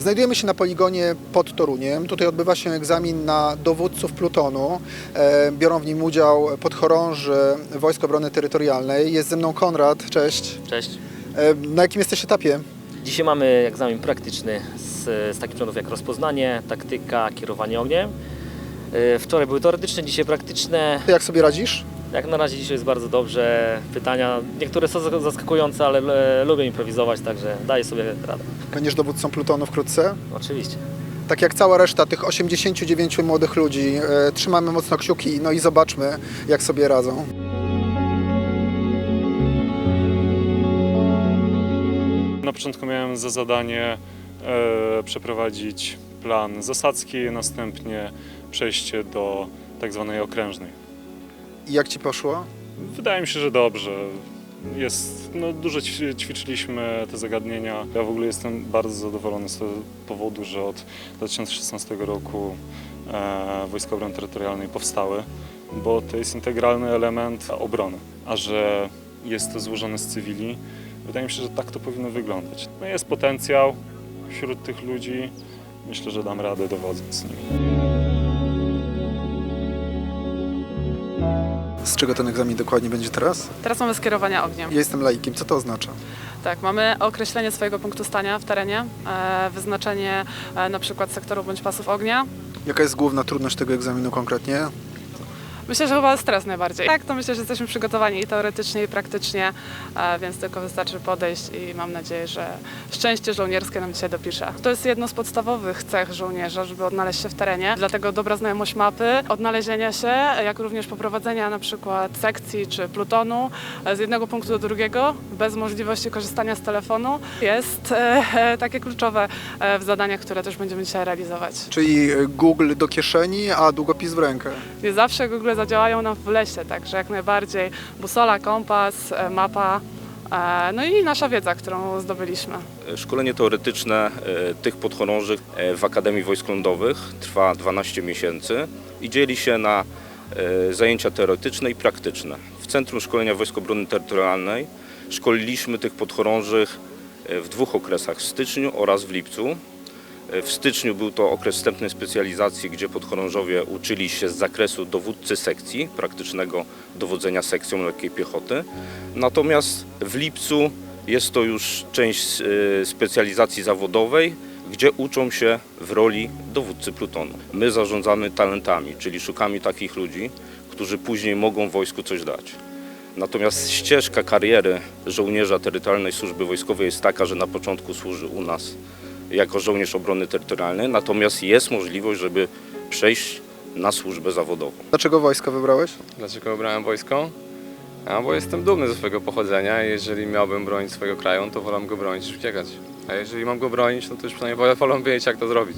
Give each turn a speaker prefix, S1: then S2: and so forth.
S1: Znajdujemy się na poligonie pod Toruniem. Tutaj odbywa się egzamin na dowódców plutonu. E, Biorą w nim udział podchorąży Wojsk Obrony Terytorialnej. Jest ze mną Konrad, cześć.
S2: Cześć.
S1: E, Na jakim jesteś etapie?
S2: Dzisiaj mamy egzamin praktyczny z, z takich przedmiotów jak rozpoznanie, taktyka, kierowanie ogniem. Yy, Wczoraj były teoretyczne, dzisiaj praktyczne.
S1: Ty jak sobie radzisz?
S2: Jak na razie dzisiaj jest bardzo dobrze. Pytania niektóre są zas- zaskakujące, ale e, lubię improwizować, także daję sobie radę.
S1: Będziesz dowódcą plutonu wkrótce?
S2: Oczywiście.
S1: Tak jak cała reszta tych 89 młodych ludzi. E, Trzymamy mocno kciuki, no i zobaczmy, jak sobie radzą.
S3: Na początku miałem za zadanie e, przeprowadzić plan zasadzki, następnie przejście do tak zwanej okrężnej.
S1: I jak ci poszło?
S3: Wydaje mi się, że dobrze. Jest, no, dużo ćwi- ćwiczyliśmy te zagadnienia. Ja w ogóle jestem bardzo zadowolony z tego powodu, że od 2016 roku e, Wojska Obrony Terytorialnej powstały, bo to jest integralny element obrony. A że jest to złożone z cywili, wydaje mi się, że tak to powinno wyglądać. No jest potencjał wśród tych ludzi. Myślę, że dam radę dowodząc z nimi.
S1: Z czego ten egzamin dokładnie będzie teraz?
S4: Teraz mamy skierowania ogniem.
S1: Ja jestem laikiem, co to oznacza?
S4: Tak, mamy określenie swojego punktu stania w terenie, e, wyznaczenie e, na przykład sektoru bądź pasów ognia.
S1: Jaka jest główna trudność tego egzaminu konkretnie?
S4: Myślę, że chyba stres najbardziej. Tak, to myślę, że jesteśmy przygotowani i teoretycznie, i praktycznie, e, więc tylko wystarczy podejść i mam nadzieję, że szczęście żołnierskie nam dzisiaj dopisze. To jest jedno z podstawowych cech żołnierza, żeby odnaleźć się w terenie. Dlatego dobra znajomość mapy, odnalezienia się, jak również poprowadzenia na przykład sekcji czy plutonu e, z jednego punktu do drugiego, bez możliwości korzystania z telefonu, jest e, takie kluczowe w zadaniach, które też będziemy dzisiaj realizować.
S1: Czyli Google do kieszeni, a długopis w rękę.
S4: Nie zawsze Google zadziałają nam w lesie, także jak najbardziej busola, kompas, e, mapa, e, no i nasza wiedza, którą zdobyliśmy.
S5: Szkolenie teoretyczne e, tych podchorążych w Akademii Wojsk Lądowych trwa 12 miesięcy i dzieli się na zajęcia teoretyczne i praktyczne. W Centrum Szkolenia Wojsk Obrony Terytorialnej szkoliliśmy tych podchorążych w dwóch okresach, w styczniu oraz w lipcu. W styczniu był to okres wstępnej specjalizacji, gdzie podchorążowie uczyli się z zakresu dowódcy sekcji, praktycznego dowodzenia sekcją lekkiej piechoty. Natomiast w lipcu jest to już część e, specjalizacji zawodowej, gdzie uczą się w roli dowódcy plutonu. My zarządzamy talentami, czyli szukamy takich ludzi, którzy później mogą wojsku coś dać. Natomiast ścieżka kariery żołnierza terytorialnej służby wojskowej jest taka, że na początku służy u nas jako żołnierz obrony terytorialnej, natomiast jest możliwość, żeby przejść na służbę zawodową.
S1: Dlaczego wojsko wybrałeś?
S6: Dlaczego wybrałem wojsko? A bo jestem dumny ze swojego pochodzenia i jeżeli miałbym bronić swojego kraju, to wolę go bronić niż uciekać. A jeżeli mam go bronić, no to już przynajmniej wolę, wolę wiedzieć jak to zrobić.